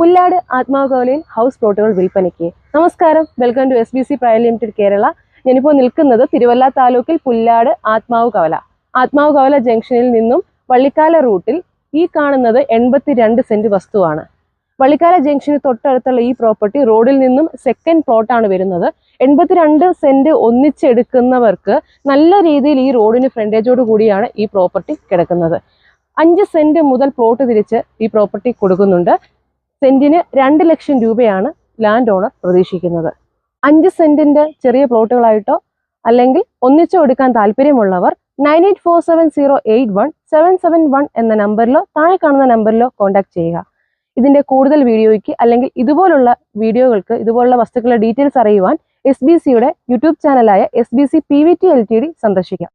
Pullad ആത്മാകോലയിൽ house പ്ലോട്ടുകൾ വിൽപ്പനയ്ക്ക്. നമസ്കാരം. Welcome to S B C private limited Kerala ഞാനിപ്പോൾ നിൽക്കുന്നത് തിരുവല്ല താലൂക്കിൽ പുല്ലാട് ആത്മാവ് കവല ആത്മാവ് കവല ജംഗ്ഷനിൽ നിന്നും വള്ളിക്കാല റൂട്ടിൽ ഈ കാണുന്നത് എൺപത്തിരണ്ട് സെന്റ് വസ്തുവാണ്. വള്ളിക്കാല ജംഗ്ഷന് തൊട്ടടുത്തുള്ള ഈ പ്രോപ്പർട്ടി റോഡിൽ നിന്നും സെക്കൻഡ് പ്ലോട്ടാണ് വരുന്നത്. എൺപത്തിരണ്ട് സെന്റ് ഒന്നിച്ചെടുക്കുന്നവർക്ക് നല്ല രീതിയിൽ ഈ റോഡിന് ഫ്രണ്ടേജോട് കൂടിയാണ് ഈ പ്രോപ്പർട്ടി കിടക്കുന്നത്. അഞ്ച് സെന്റ് മുതൽ പ്ലോട്ട് തിരിച്ച് ഈ പ്രോപ്പർട്ടി കൊടുക്കുന്നുണ്ട്. സെന്റിന് രണ്ട് ലക്ഷം രൂപയാണ് ലാൻഡ് ഓണർ പ്രതീക്ഷിക്കുന്നത്. അഞ്ച് സെന്റിന്റെ ചെറിയ പ്ലോട്ടുകളായിട്ടോ അല്ലെങ്കിൽ ഒന്നിച്ചോ എടുക്കാൻ താല്പര്യമുള്ളവർ nine eight four seven zero eight one seven seven one എന്ന നമ്പറിലോ താഴെ കാണുന്ന നമ്പറിലോ കോൺടാക്ട് ചെയ്യുക. ഇതിന്റെ കൂടുതൽ വീഡിയോയ്ക്ക് അല്ലെങ്കിൽ ഇതുപോലുള്ള വീഡിയോകൾക്ക് ഇതുപോലുള്ള വസ്തുക്കളുടെ ഡീറ്റെയിൽസ് അറിയുവാൻ എസ് ബി സിയുടെ YouTube ചാനലായ S B C P V T L T D സന്ദർശിക്കാം.